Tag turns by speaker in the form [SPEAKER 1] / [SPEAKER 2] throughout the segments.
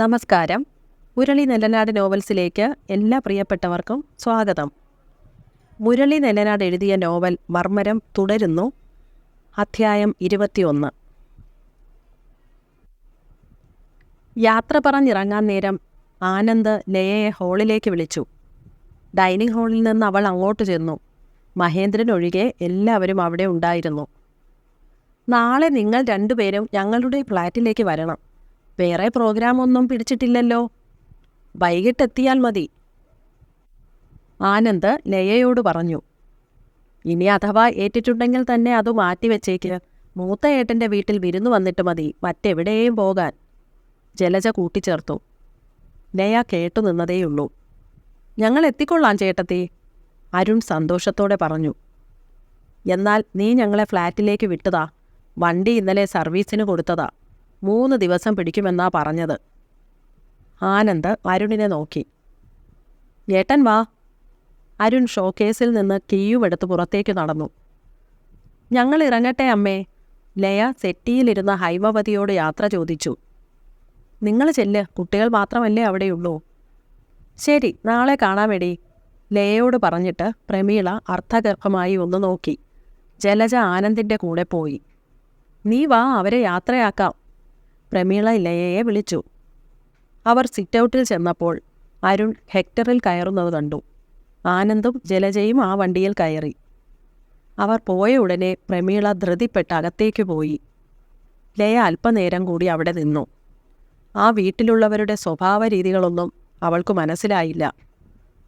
[SPEAKER 1] നമസ്കാരം. മുരളി നെല്ലനാട് നോവൽസിലേക്ക് എല്ലാ പ്രിയപ്പെട്ടവർക്കും സ്വാഗതം. മുരളി നെല്ലനാട് എഴുതിയ നോവൽ മർമ്മരം തുടരുന്നു. അധ്യായം ഇരുപത്തിയൊന്ന്. യാത്ര പറഞ്ഞിറങ്ങാൻ നേരം ആനന്ദ് ലയയെ ഹാളിലേക്ക് വിളിച്ചു. ഡൈനിങ് ഹാളിൽ നിന്ന് അവൾ അങ്ങോട്ട് ചെന്നു. മഹേന്ദ്രൻ ഒഴികെ എല്ലാവരും അവിടെ ഉണ്ടായിരുന്നു. നാളെ നിങ്ങൾ രണ്ടുപേരും ഞങ്ങളുടെ ഫ്ലാറ്റിലേക്ക് വരണം. വേറെ പ്രോഗ്രാം ഒന്നും പിടിച്ചിട്ടില്ലല്ലോ. വൈകിട്ടെത്തിയാൽ മതി. ആനന്ദ് ലയയോട് പറഞ്ഞു. ഇനി അഥവാ ഏറ്റിട്ടുണ്ടെങ്കിൽ തന്നെ അത് മാറ്റിവെച്ചേക്ക് മൂത്ത ഏട്ടന്റെ വീട്ടിൽ വിരുന്നു വന്നിട്ട് മതി. മറ്റെവിടെയും പോകാൻ. ജലജ കൂട്ടിച്ചേർത്തു. ലയ കേട്ടു നിന്നതേയുള്ളൂ. ഞങ്ങൾ എത്തിക്കൊള്ളാം ചേട്ടത്തി. അരുൺ സന്തോഷത്തോടെ പറഞ്ഞു. എന്നാൽ നീ ഞങ്ങളെ ഫ്ലാറ്റിലേക്ക് വിട്ടതാ. വണ്ടി ഇന്നലെ സർവീസിന് കൊടുത്തതാ. മൂന്ന് ദിവസം പിടിക്കുമെന്നാ പറഞ്ഞത്. ആനന്ദ് അരുണിനെ നോക്കി. ഏട്ടൻ വാ. അരുൺ ഷോക്കേസിൽ നിന്ന് കീയുമെടുത്ത് പുറത്തേക്ക് നടന്നു. ഞങ്ങൾ ഇറങ്ങട്ടെ അമ്മേ. ലയ സെറ്റിയിലിരുന്ന ഹൈമവതിയോട് യാത്ര ചോദിച്ചു. നിങ്ങൾ ചെല്ല് കുട്ടികൾ മാത്രമല്ലേ അവിടെയുള്ളൂ. ശരി നാളെ കാണാമെടി ലയയോട് പറഞ്ഞിട്ട് പ്രമീള അർത്ഥഗർഭമായി ഒന്ന് നോക്കി. ജലജ ആനന്ദിന്റെ കൂടെ പോയി. നീ വാ അവരെ യാത്രയാക്കാം. പ്രമീള ലയയെ വിളിച്ചു. അവർ സിറ്റൗട്ടിൽ ചെന്നപ്പോൾ അരുൺ ഹെക്ടറിൽ കയറുന്നത് കണ്ടു. ആനന്ദും ജലജയും ആ വണ്ടിയിൽ കയറി. അവർ പോയ ഉടനെ പ്രമീള ധൃതിപ്പെട്ട് അകത്തേക്ക് പോയി. ലയ അല്പനേരം കൂടി അവിടെ നിന്നു. ആ വീട്ടിലുള്ളവരുടെ സ്വഭാവ രീതികളൊന്നും അവൾക്ക് മനസ്സിലായില്ല.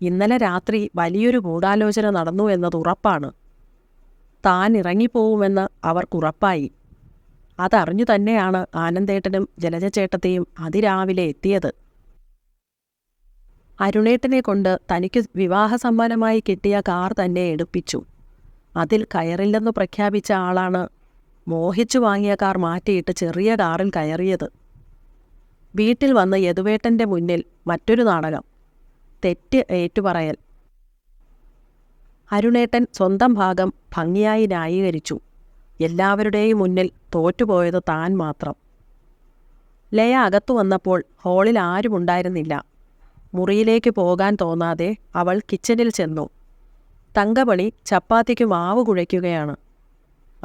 [SPEAKER 1] ഇന്നലെ രാത്രി വലിയൊരു ഗൂഢാലോചന നടന്നു എന്നത് ഉറപ്പാണ്. താൻ ഇറങ്ങിപ്പോവുമെന്ന് അവർക്കുറപ്പായി അതറിഞ്ഞു തന്നെയാണ് ആനന്ദേട്ടനും ജലജചേട്ടത്തെയും അതിരാവിലെ എത്തിയത്. അരുണേട്ടനെ കൊണ്ട് തനിക്ക് വിവാഹ സമ്മാനമായി കിട്ടിയ കാർ തന്നെ എടുപ്പിച്ചു. അതിൽ കയറില്ലെന്ന് പ്രഖ്യാപിച്ച ആളാണ് മോഹിച്ചു വാങ്ങിയ കാർ മാറ്റിയിട്ട് ചെറിയ കാറിൽ കയറിയത്. വീട്ടിൽ വന്ന് യദുവേട്ടന്റെ മുന്നിൽ മറ്റൊരു നാടകം തെറ്റ് ഏറ്റുപറയൽ. അരുണേട്ടൻ സ്വന്തം ഭാഗം ഭംഗിയായി ന്യായീകരിച്ചു. എല്ലാവരുടെയും മുന്നിൽ തോറ്റുപോയത് താൻ മാത്രം. ലയ അകത്തു വന്നപ്പോൾ ഹാളിൽ ആരുമുണ്ടായിരുന്നില്ല മുറിയിലേക്ക് പോകാൻ തോന്നാതെ അവൾ കിച്ചണിൽ ചെന്നു. തങ്കമണി ചപ്പാത്തിക്ക് മാവ് കുഴയ്ക്കുകയാണ്.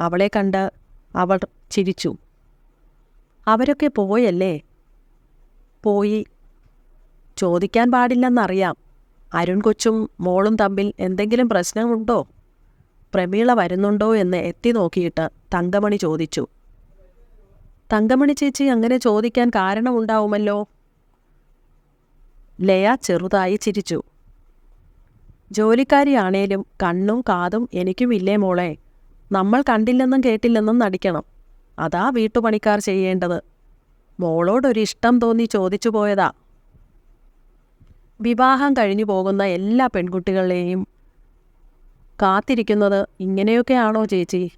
[SPEAKER 1] അവളെ കണ്ട് അവൾ ചിരിച്ചു. അവരൊക്കെ പോയല്ലേ? പോയി. ചോദിക്കാൻ പാടില്ലെന്നറിയാം. അരുൺ കൊച്ചും മോളും തമ്മിൽ എന്തെങ്കിലും പ്രശ്നമുണ്ടോ? പ്രമീള വരുന്നുണ്ടോ എന്ന് എത്തി നോക്കിയിട്ട് തങ്കമണി ചോദിച്ചു. തങ്കമണി ചേച്ചി അങ്ങനെ ചോദിക്കാൻ കാരണമുണ്ടാവുമല്ലോ? ലയ ചെറുതായി ചിരിച്ചു. ജോലിക്കാരിയാണേലും കണ്ണും കാതും എനിക്കും ഇല്ലേ മോളെ? നമ്മൾ കണ്ടില്ലെന്നും കേട്ടില്ലെന്നും നടിക്കണം. അതാ വീട്ടുപണിക്കാർ ചെയ്യേണ്ടത്. മോളോടൊരിഷ്ടം തോന്നി ചോദിച്ചു പോയതാ വിവാഹം കഴിഞ്ഞു പോകുന്ന എല്ലാ പെൺകുട്ടികളെയും കാത്തിരിക്കുന്നത് ഇങ്ങനെയൊക്കെയാണോ ചേച്ചി?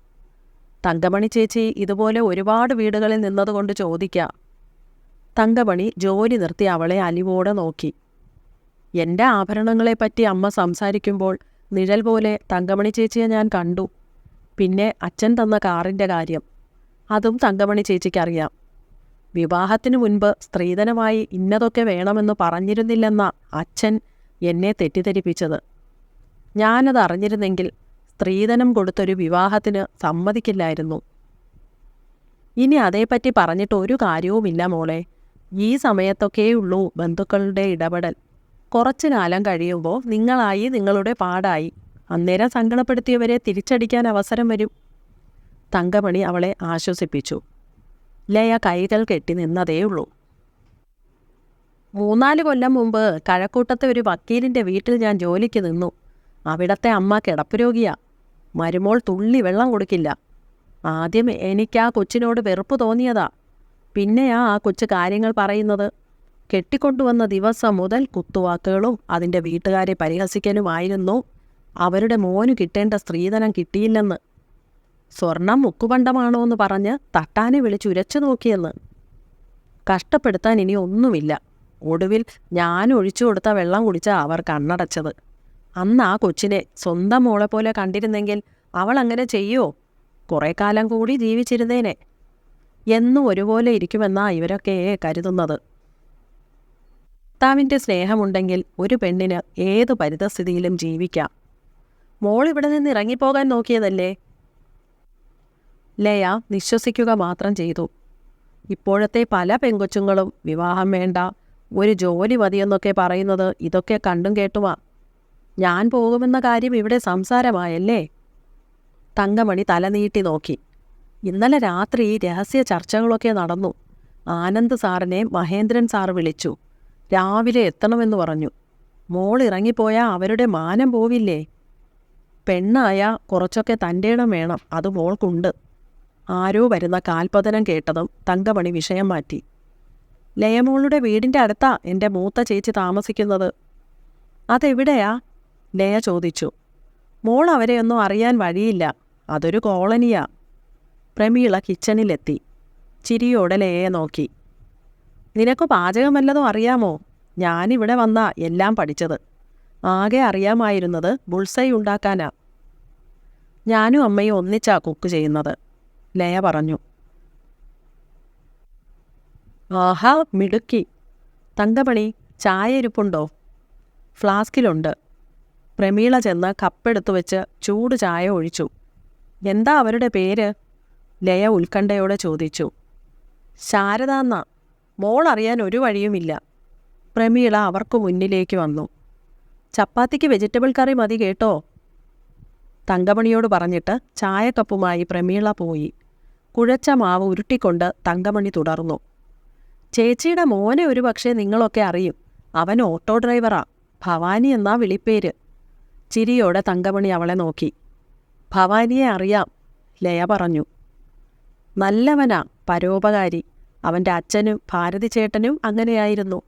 [SPEAKER 1] തങ്കമണി ചേച്ചി ഇതുപോലെ ഒരുപാട് വീടുകളിൽ നിന്നതുകൊണ്ട് ചോദിക്കാം. തങ്കമണി ജോലി നിർത്തി അവളെ അലിവോടെ നോക്കി. എന്റെ ആഭരണങ്ങളെപ്പറ്റി അമ്മ സംസാരിക്കുമ്പോൾ നിഴൽ പോലെ തങ്കമണി ചേച്ചിയെ ഞാൻ കണ്ടു. പിന്നെ അച്ഛൻ തന്ന കാറിന്റെ കാര്യം. അതും തങ്കമണി ചേച്ചിക്കറിയാം. വിവാഹത്തിനു മുൻപ് സ്ത്രീധനമായി ഇന്നതൊക്കെ വേണമെന്ന് പറഞ്ഞിരുന്നില്ലെന്ന അച്ഛൻ എന്നെ തെറ്റിദ്ധരിപ്പിച്ചത്. ഞാനത് അറിഞ്ഞിരുന്നെങ്കിൽ സ്ത്രീധനം കൊടുത്തൊരു വിവാഹത്തിന് സമ്മതിക്കില്ലായിരുന്നു. ഇനി അതേപ്പറ്റി പറഞ്ഞിട്ട് ഒരു കാര്യവുമില്ല മോളെ. ഈ സമയത്തൊക്കെയുള്ളൂ ബന്ധുക്കളുടെ ഇടപെടൽ. കുറച്ചു കാലം കഴിയുമ്പോൾ നിങ്ങളായി നിങ്ങളുടെ പാടായി. അന്നേരം സങ്കടപ്പെടുത്തിയവരെ തിരിച്ചടിക്കാൻ അവസരം വരും. തങ്കമണി അവളെ ആശ്വസിപ്പിച്ചു. ലയ കൈകൾ കെട്ടി നിന്നതേയുള്ളൂ. മൂന്നാൽ കൊല്ലം മുമ്പ് കഴക്കൂട്ടത്തെ ഒരു വക്കീലിന്റെ വീട്ടിൽ ഞാൻ ജോലിക്ക് നിന്നു. അവിടത്തെ അമ്മ കിടപ്പുരോഗിയാ മരുമോൾ തുള്ളി വെള്ളം കൊടുക്കില്ല. ആദ്യം എനിക്ക് ആ കൊച്ചിനോട് വെറുപ്പ് തോന്നിയതാ. പിന്നെയാ ആ കൊച്ചു കാര്യങ്ങൾ പറയുന്നത്. കെട്ടിക്കൊണ്ടുവന്ന ദിവസം മുതൽ കുത്തുവാക്കുകളും അതിന്റെ വീട്ടുകാരെ പരിഹസിക്കാനുമായിരുന്നു. അവരുടെ മോന് കിട്ടേണ്ട സ്ത്രീധനം കിട്ടിയില്ലെന്ന്. സ്വർണം മുക്കുപണ്ടമാണോ എന്ന് പറഞ്ഞ് തട്ടാനെ വിളിച്ചുരച്ചു നോക്കിയെന്ന്. കഷ്ടപ്പെടുത്താൻ ഇനി ഒന്നുമില്ല. ഒടുവിൽ ഞാൻ ഒഴിച്ചു കൊടുത്ത വെള്ളം കുടിച്ച അവർ കണ്ണടച്ചത്. അന്ന് ആ കൊച്ചിനെ സ്വന്തം മോളെ പോലെ കണ്ടിരുന്നെങ്കിൽ അവൾ അങ്ങനെ ചെയ്യുമോ കുറേ കാലം കൂടി ജീവിച്ചിരുന്നേനെ. എന്നും ഒരുപോലെ ഇരിക്കുമെന്നാ ഇവരൊക്കെ കരുതുന്നത്. ഭർത്താവിന്റെ സ്നേഹമുണ്ടെങ്കിൽ ഒരു പെണ്ണിന് ഏതു പരിതസ്ഥിതിയിലും ജീവിക്കാം. മോൾ ഇവിടെ നിന്ന് ഇറങ്ങിപ്പോകാൻ നോക്കിയതല്ലേ? ലയ നിശ്വസിക്കുക മാത്രം ചെയ്തു. ഇപ്പോഴത്തെ പല പെങ്കൊച്ചുങ്ങളും വിവാഹം വേണ്ട ഒരു ജോലി മതിയെന്നൊക്കെ പറയുന്നത് ഇതൊക്കെ കണ്ടും കേട്ടുമാ. ഞാൻ പോകുമെന്ന കാര്യം ഇവിടെ സംസാരമായല്ലേ? തങ്കമണി തലനീട്ടി നോക്കി. ഇന്നലെ രാത്രി രഹസ്യ ചർച്ചകളൊക്കെ നടന്നു. ആനന്ദ് സാറിനെ മഹേന്ദ്രൻ സാർ വിളിച്ചു. രാവിലെ എത്തണമെന്ന് പറഞ്ഞു. മോൾ ഇറങ്ങിപ്പോയാൽ അവരുടെ മാനം പോവില്ലേ? പെണ്ണായ കുറച്ചൊക്കെ തന്റെ ഇടം വേണം അത് മോൾക്കുണ്ട്. ആരോ വരുന്ന കാൽപതനം കേട്ടതും തങ്കമണി വിഷയം മാറ്റി. ലയമോളുടെ വീടിന്റെ അടുത്താ എന്റെ മൂത്ത ചേച്ചി താമസിക്കുന്നത്. അതെവിടെയാ? ലയ ചോദിച്ചു. മോൾ അവരെയൊന്നും അറിയാൻ വഴിയില്ല. അതൊരു കോളനിയാ. പ്രമീള കിച്ചണിലെത്തി. ചിരിയോടെ ലയയെ നോക്കി. നിനക്ക് പാചകം വല്ലതും അറിയാമോ? ഞാനിവിടെ വന്നാ എല്ലാം പഠിച്ചത്. ആകെ അറിയാമായിരുന്നത് ബുൾസൈ ഉണ്ടാക്കാനാ. ഞാനും അമ്മയും ഒന്നിച്ചാ കുക്ക് ചെയ്യുന്നത്. ലയ പറഞ്ഞു. ആഹാ മിടുക്കി. തങ്കമണി ചായ ഇരിപ്പുണ്ടോ? ഫ്ലാസ്കിലുണ്ട്. പ്രമീള ചെന്ന് കപ്പെടുത്തു വെച്ച് ചൂട് ചായ ഒഴിച്ചു. എന്താ അവരുടെ പേര്? ലയ ഉത്കണ്ഠയോടെ ചോദിച്ചു. ശാരദ എന്നാ മോൾ അറിയാൻ ഒരു വഴിയുമില്ല. പ്രമീള അവർക്ക് മുന്നിലേക്ക് വന്നു. ചപ്പാത്തിക്ക് വെജിറ്റബിൾ കറി മതി കേട്ടോ. തങ്കമണിയോട് പറഞ്ഞിട്ട് ചായക്കപ്പുമായി പ്രമീള പോയി. കുഴച്ച മാവ് ഉരുട്ടിക്കൊണ്ട് തങ്കമണി തുടർന്നു. ചേച്ചിയുടെ മോനെ ഒരു പക്ഷേ നിങ്ങളൊക്കെ അറിയും. അവൻ ഓട്ടോ ഡ്രൈവറാ. ഭവാനി എന്നാ വിളിപ്പേര്. ചിരിയോടെ തങ്കമണി അവളെ നോക്കി. ഭവാനിയെ അറിയാം ലയ പറഞ്ഞു. നല്ലവനാ പരോപകാരി. അവന്റെ അച്ഛനും ഭാരതി ചേട്ടനും അങ്ങനെയായിരുന്നു.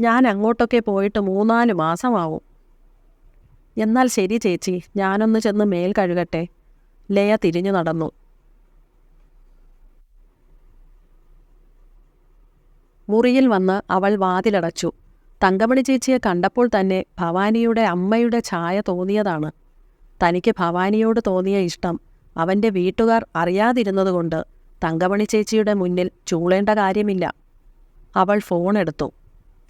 [SPEAKER 1] ഞാൻ അങ്ങോട്ടൊക്കെ പോയിട്ട് മൂന്നാൽ മാസമാവും. എന്നാൽ ശരി ചേച്ചി ഞാനൊന്ന് ചെന്ന് മേൽ കഴുകട്ടെ. ലയ തിരിഞ്ഞു നടന്നു. മുറിയിൽ വന്ന് അവൾ വാതിലടച്ചു. തങ്കമണി ചേച്ചിയെ കണ്ടപ്പോൾ തന്നെ ഭവാനിയുടെ അമ്മയുടെ ഛായ തോന്നിയതാണ്. തനിക്ക് ഭവാനിയോട് തോന്നിയ ഇഷ്ടം അവന്റെ വീട്ടുകാർ അറിയാതിരുന്നതുകൊണ്ട് തങ്കമണി ചേച്ചിയുടെ മുന്നിൽ ചൂളേണ്ട കാര്യമില്ല. അവൾ ഫോൺ എടുത്തു.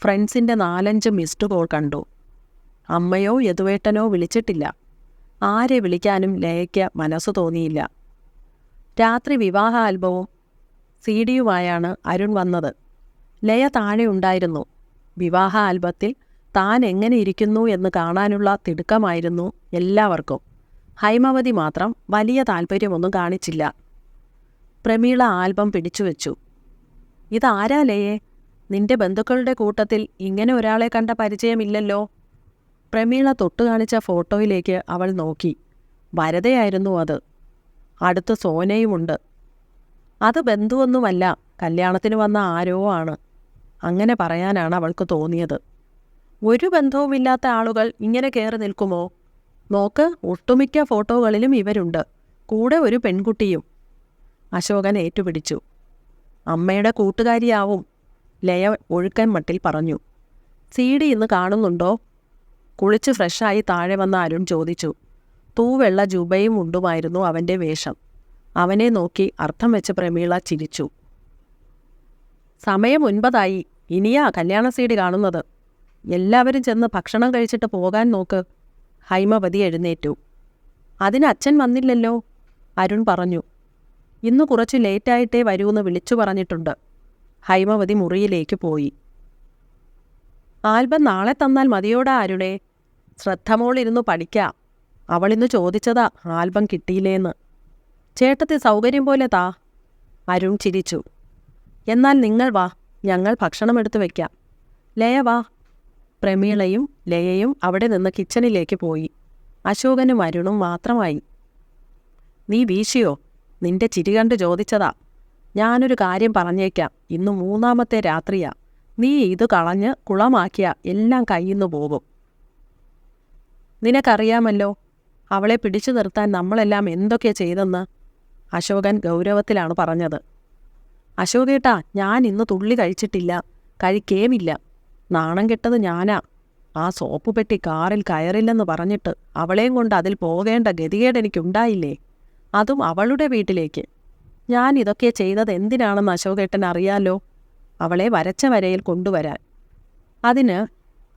[SPEAKER 1] ഫ്രണ്ട്സിന്റെ നാലഞ്ച് മിസ്ഡ് കോൾ കണ്ടു. അമ്മയോ യദുവേട്ടനോ വിളിച്ചിട്ടില്ല. ആരെ വിളിക്കാനും ലയയ്ക്ക് മനസ്സ് തോന്നിയില്ല. രാത്രി വിവാഹ ആൽബവും സി ഡിയുമായാണ് അരുൺ വന്നത്. ലയ താഴെ ഉണ്ടായിരുന്നു. വിവാഹ ആൽബത്തിൽ താൻ എങ്ങനെ ഇരിക്കുന്നു എന്ന് കാണാനുള്ള തിടുക്കമായിരുന്നു എല്ലാവർക്കും. ഹൈമവതി മാത്രം വലിയ താല്പര്യമൊന്നും കാണിച്ചില്ല. പ്രമീള ആൽബം പിടിച്ചുവെച്ചു. ഇതാരാ ലയേ നിന്റെ ബന്ധുക്കളുടെ കൂട്ടത്തിൽ ഇങ്ങനെ ഒരാളെ കണ്ട പരിചയമില്ലല്ലോ. പ്രമീള തൊട്ടു കാണിച്ച ഫോട്ടോയിലേക്ക് അവൾ നോക്കി. വരതയായിരുന്നു അത്. അടുത്ത് സോനയുമുണ്ട്. അത് ബന്ധുവൊന്നുമല്ല. കല്യാണത്തിന് വന്ന ആരോ ആണ്. അങ്ങനെ പറയാനാണ് അവൾക്ക് തോന്നിയത്. ഒരു ബന്ധവുമില്ലാത്ത ആളുകൾ ഇങ്ങനെ കയറി നിൽക്കുമോ? നോക്ക് ഒട്ടുമിക്ക ഫോട്ടോകളിലും ഇവരുണ്ട്. കൂടെ ഒരു പെൺകുട്ടിയും. അശോകൻ ഏറ്റുപിടിച്ചു. അമ്മയുടെ കൂട്ടുകാരിയാവും ലയ ഒഴുക്കൻ മട്ടിൽ പറഞ്ഞു. സി ഡി ഇന്ന് കാണുന്നുണ്ടോ? കുളിച്ച് ഫ്രഷായി താഴെ വന്ന അരുൺ ചോദിച്ചു. തൂവെള്ള ജുബയും ഉണ്ടുമായിരുന്നു അവന്റെ വേഷം. അവനെ നോക്കി അർത്ഥം വെച്ച് പ്രമീള ചിരിച്ചു. സമയം ഒൻപതായി. ഇനിയാ കല്യാണ സീഡി കാണുന്നത്. എല്ലാവരും ചെന്ന് ഭക്ഷണം കഴിച്ചിട്ട് പോകാൻ നോക്ക്. ഹൈമവതി എഴുന്നേറ്റു. അതിന് അച്ഛൻ വന്നില്ലല്ലോ? അരുൺ പറഞ്ഞു. ഇന്ന് കുറച്ച് ലേറ്റായിട്ടേ വരൂന്ന് വിളിച്ചു പറഞ്ഞിട്ടുണ്ട്. ഹൈമവതി മുറിയിലേക്ക് പോയി. ആൽബം നാളെ തന്നാൽ മതിയോടാ അരുണേ. ശ്രദ്ധമോളിരുന്നു പഠിക്കാം. അവളിന്ന് ചോദിച്ചതാ ആൽബം കിട്ടിയില്ലേന്ന്. ചേട്ടത്തി സൗകര്യം പോലെ താ. അരുൺ ചിരിച്ചു. എന്നാൽ നിങ്ങൾ വാ ഞങ്ങൾ ഭക്ഷണം എടുത്തു വയ്ക്കാം ലയ വാ. പ്രമീളയും ലയയും അവിടെ നിന്ന് കിച്ചണിലേക്ക് പോയി. അശോകനും അരുണും മാത്രമായി. നീ വീശിയോ? നിന്റെ ചിരി കണ്ട് ചോദിച്ചതാ. ഞാനൊരു കാര്യം പറഞ്ഞേക്കാം. ഇന്ന് മൂന്നാമത്തെ രാത്രിയാ. നീ ഇത് കളഞ്ഞ് കുളമാക്കിയ എല്ലാം കയ്യിന്ന് പോകും. നിനക്കറിയാമല്ലോ അവളെ പിടിച്ചു നിർത്താൻ നമ്മളെല്ലാം എന്തൊക്കെ ചെയ്തെന്ന്? അശോകൻ ഗൗരവത്തിലാണ് പറഞ്ഞത്. അശോകേട്ടാ ഞാൻ ഇന്ന് തുള്ളി കഴിച്ചിട്ടില്ല. കഴിക്കേമില്ല. നാണം കെട്ടത് ഞാനാ. ആ സോപ്പ് പെട്ടി കാറിൽ കയറില്ലെന്ന് പറഞ്ഞിട്ട് അവളെയും കൊണ്ട് അതിൽ പോകേണ്ട ഗതികേട് എനിക്കുണ്ടായില്ലേ? അതും അവളുടെ വീട്ടിലേക്ക്. ഞാൻ ഇതൊക്കെ ചെയ്തത് എന്തിനാണെന്ന് അശോകേട്ടൻ അറിയാലോ? അവളെ വരച്ച വരയിൽ കൊണ്ടുവരാൻ. അതിന്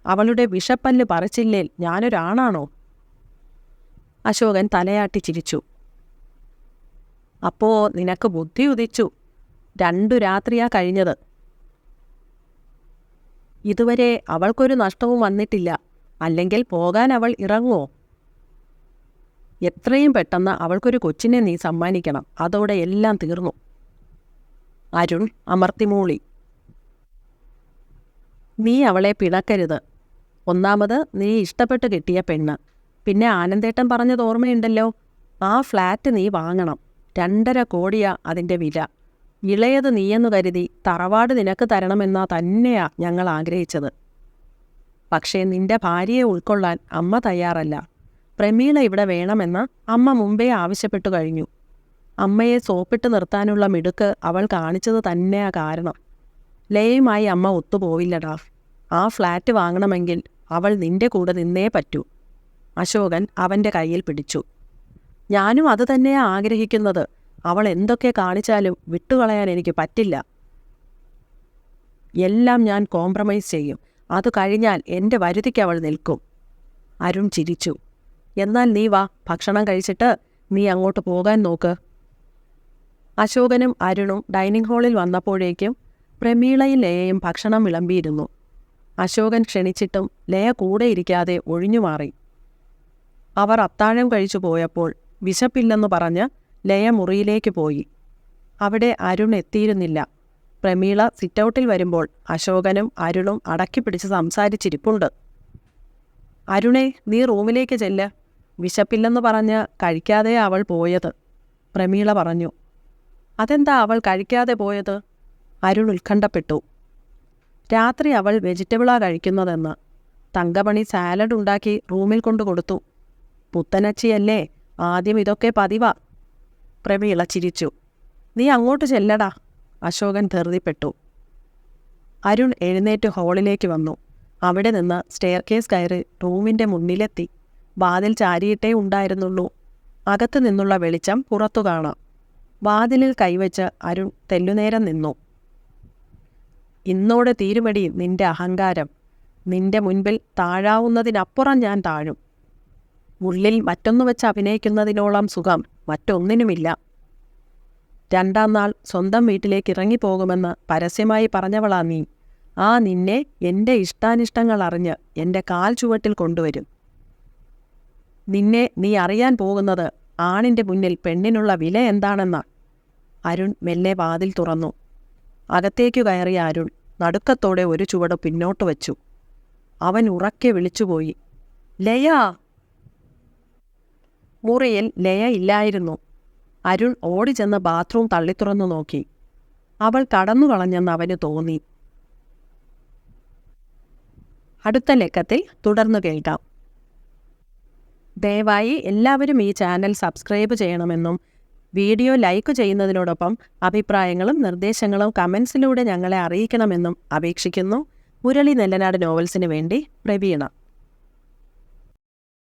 [SPEAKER 1] അവളുടെ വിഷപ്പല്ല് പറിച്ചില്ലേൽ ഞാനൊരാണാണോ? അശോകൻ തലയാട്ടി ചിരിച്ചു. അപ്പോ നിനക്ക് ബുദ്ധി ഉദിച്ചു. രണ്ടു രാത്രിയാ കഴിഞ്ഞത്. ഇതുവരെ അവൾക്കൊരു നഷ്ടവും വന്നിട്ടില്ല. അല്ലെങ്കിൽ പോകാൻ അവൾ ഇറങ്ങുമോ എത്രയും പെട്ടെന്ന് അവൾക്കൊരു കൊച്ചിനെ നീ സമ്മാനിക്കണം. അതോടെ എല്ലാം തീർന്നു. അരുൺ അമർത്തിമൂളി. നീ അവളെ പിണക്കരുത്. ഒന്നാമത് നീ ഇഷ്ടപ്പെട്ട് കിട്ടിയ പെണ്ണ്. പിന്നെ ആനന്ദേട്ടൻ പറഞ്ഞത് ഓർമ്മയുണ്ടല്ലോ? ആ ഫ്ലാറ്റ് നീ വാങ്ങണം. രണ്ടര കോടിയാ അതിന്റെ വില. ഇളയത് നീയെന്നു കരുതി തറവാട് നിനക്ക് തരണമെന്നാ തന്നെയാ ഞങ്ങൾ ആഗ്രഹിച്ചത്. പക്ഷേ നിന്റെ ഭാര്യയെ ഉൾക്കൊള്ളാൻ അമ്മ തയ്യാറല്ല. പ്രമീള ഇവിടെ വേണമെന്ന് അമ്മ മുമ്പേ ആവശ്യപ്പെട്ടു കഴിഞ്ഞു. അമ്മയെ സോപ്പിട്ട് നിർത്താനുള്ള മിടുക്ക് അവൾ കാണിച്ചത് തന്നെയാ കാരണം. ലയയുമായി അമ്മ ഒത്തുപോവില്ലടാ ആ ഫ്ലാറ്റ് വാങ്ങണമെങ്കിൽ അവൾ നിന്റെ കൂടെ നിന്നേ പറ്റൂ. അശോകൻ അവന്റെ കയ്യിൽ പിടിച്ചു. ഞാനും അത് തന്നെയാ ആഗ്രഹിക്കുന്നത്. അവൾ എന്തൊക്കെ കാണിച്ചാലും വിട്ടുകളയാൻ എനിക്ക് പറ്റില്ല. എല്ലാം ഞാൻ കോംപ്രമൈസ് ചെയ്യും. അത് കഴിഞ്ഞാൽ എന്റെ വരുതിക്ക് അവൾ നിൽക്കും. അരുൺ ചിരിച്ചു. എന്നാൽ നീ വാ ഭക്ഷണം കഴിച്ചിട്ട് നീ അങ്ങോട്ട് പോകാൻ നോക്ക്. അശോകനും അരുണും ഡൈനിങ് ഹാളിൽ വന്നപ്പോഴേക്കും പ്രമീളയും ലയയും ഭക്ഷണം വിളമ്പിയിരുന്നു. അശോകൻ ക്ഷണിച്ചിട്ടും ലയ കൂടെ ഇരിക്കാതെ ഒഴിഞ്ഞുമാറി അവർ അത്താഴം കഴിച്ചു പോയപ്പോൾ വിശപ്പില്ലെന്ന് പറഞ്ഞ് ലയ മുറിയിലേക്ക് പോയി. അവിടെ അരുൺ എത്തിയിരുന്നില്ല. പ്രമീള സിറ്റൗട്ടിൽ വരുമ്പോൾ അശോകനും അരുണും അടക്കി പിടിച്ച് സംസാരിച്ചിരിപ്പുണ്ട്. അരുണേ നീ റൂമിലേക്ക് ചെല്ല്. വിശപ്പില്ലെന്ന് പറഞ്ഞ് കഴിക്കാതെ അവൾ പോയത് പ്രമീള പറഞ്ഞു. അതെന്താ അവൾ കഴിക്കാതെ പോയത്? അരുൺ ഉത്കണ്ഠപ്പെട്ടു. രാത്രി അവൾ വെജിറ്റബിളാ കഴിക്കുന്നതെന്ന്. തങ്കമണി സാലഡ് ഉണ്ടാക്കി റൂമിൽ കൊണ്ടു കൊടുത്തു പുത്തനച്ചിയല്ലേ? ആദ്യം ഇതൊക്കെ പതിവാ. പ്രമീള ചിരിച്ചു നീ അങ്ങോട്ട് ചെല്ലടാ. അശോകൻ ധൃതിപ്പെട്ടു. അരുൺ എഴുന്നേറ്റ് ഹാളിലേക്ക് വന്നു. അവിടെ നിന്ന് സ്റ്റെയർ കേസ് കയറി റൂമിന്റെ മുന്നിലെത്തി. വാതിൽ ചാരിയിട്ടേ ഉണ്ടായിരുന്നുള്ളൂ. അകത്തു നിന്നുള്ള വെളിച്ചം പുറത്തു കാണാം. വാതിലിൽ കൈവച്ച് അരുൺ തെല്ലുനേരം നിന്നു. ഇന്നോടെ തീരുമടി നിന്റെ അഹങ്കാരം. നിന്റെ മുൻപിൽ താഴാവുന്നതിനപ്പുറം ഞാൻ താഴും. ഉള്ളിൽ മറ്റൊന്ന് വെച്ച് അഭിനയിക്കുന്നതിനോളം സുഖം മറ്റൊന്നിനുമില്ല. രണ്ടാം നാൾ സ്വന്തം വീട്ടിലേക്ക് ഇറങ്ങിപ്പോകുമെന്ന് പരസ്യമായി പറഞ്ഞവളാ നീ. ആ നിന്നെ എന്റെ ഇഷ്ടാനിഷ്ടങ്ങൾ അറിഞ്ഞ് എന്റെ കാൽ ചുവട്ടിൽ കൊണ്ടുവരും. നിന്നെ നീ അറിയാൻ പോകുന്നത് ആണിന്റെ മുന്നിൽ പെണ്ണിനുള്ള വില എന്താണെന്ന. അരുൺ മെല്ലെ വാതിൽ തുറന്നു. അകത്തേക്കു കയറിയ അരുൺ നടുക്കത്തോടെ ഒരു ചുവട് പിന്നോട്ട് വച്ചു. അവൻ ഉറക്കെ വിളിച്ചുപോയി. ലയ! മുറിയിൽ ലയ ഇല്ലായിരുന്നു. അരുൺ ഓടിച്ചെന്ന് ബാത്റൂം തള്ളിത്തുറന്നു നോക്കി. അവൾ കടന്നു കളഞ്ഞെന്ന് അവന് തോന്നി. അടുത്ത ലക്കത്തിൽ തുടർന്നു കേൾക്കാം. ദയവായി എല്ലാവരും ഈ ചാനൽ സബ്സ്ക്രൈബ് ചെയ്യണമെന്നും വീഡിയോ ലൈക്ക് ചെയ്യുന്നതിനോടൊപ്പം അഭിപ്രായങ്ങളും നിർദ്ദേശങ്ങളും കമൻസിലൂടെ ഞങ്ങളെ അറിയിക്കണമെന്നും അപേക്ഷിക്കുന്നു. മുരളി നെല്ലനാട് നോവൽസിന് വേണ്ടി പ്രവീണ.